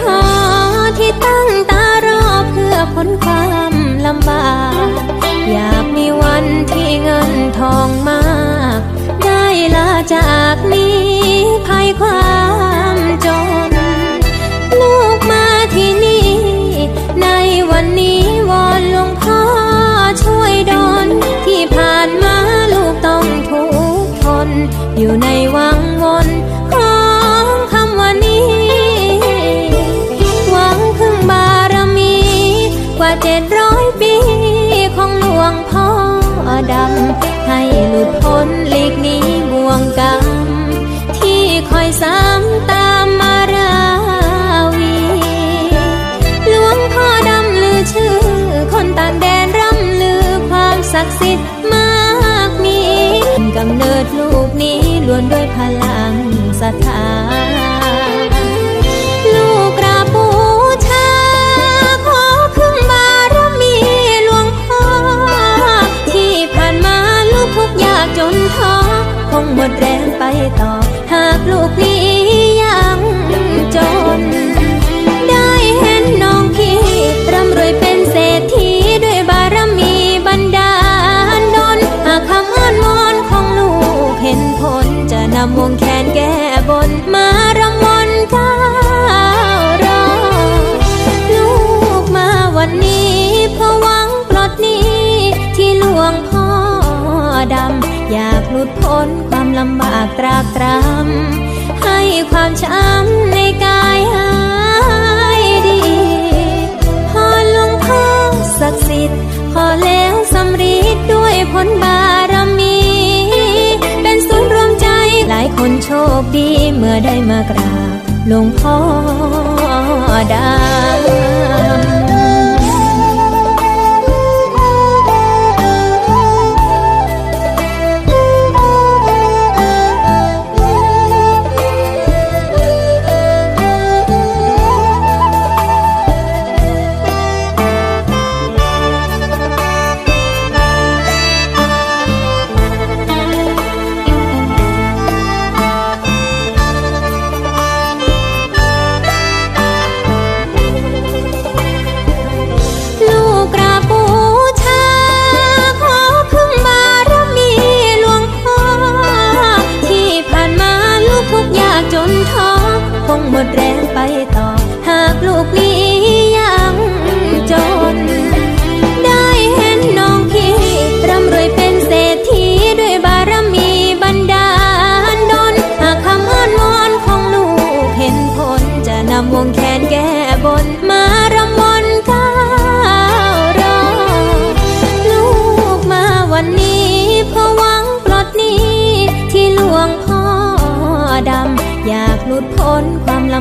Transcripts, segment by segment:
ท้อที่ตั้งตารอเพื่อพ้นความลำบาก อยากมีวันที่เงินทองมาก ได้ลาจากนี้ เจ็ดร้อยปีของหลวงพ่อดำ ให้หลุดพ้นหลีกหนี้บ่วงกรรม ที่คอยซ้ำตามมาราวี หลวงพ่อดำลือชื่อ คนต่างแดนร่ำลือความศักดิ์สิทธิ์มากมีกำเนิดลูกนี้ล้วนด้วยพลังศรัทธา คงหมดแรงไปต่อ หากลูกนี้ยังจน ได้เห็นน้องพี่ร่ำรวยเป็นเศรษฐีด้วยบารมีบันดาลดนหากคำอ้อนวอนของลูกเห็นผลจะนำวงแข พ้นความลำบากตรากตรำให้ความช้ำในกายหายดีพอหลวงพ่อศักดิ์สิทธิ์ขอแล้วสำริดด้วยผลบารมี เป็นศูนย์รวมใจหลายคนโชคดีเมื่อได้มากราบหลวงพ่อดำ ดแรงไปต่อ หากลูกนี้ยังจน ได้เห็นน้องพี่ร่ำรวยเป็นเศรษฐีด้วยบารมีบันดาลดนหากคำอ้อนวอนของลูกเห็นผลจะนำวงแขนแก้บนมา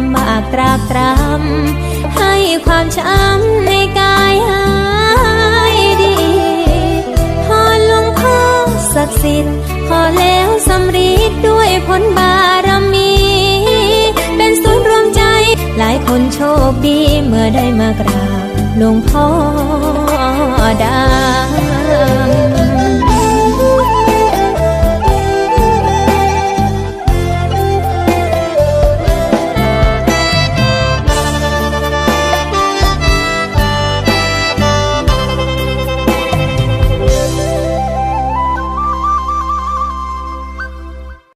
นมากตรากตรำให้ความช้ำในกายหายดีพอหลวงพ่อศักดิ์สิทธิ์ขอแล้วสำริดด้วยผลบารมี เป็นศูนย์รวมใจหลายคนโชคดีเมื่อได้มากราบหลวงพ่อดำ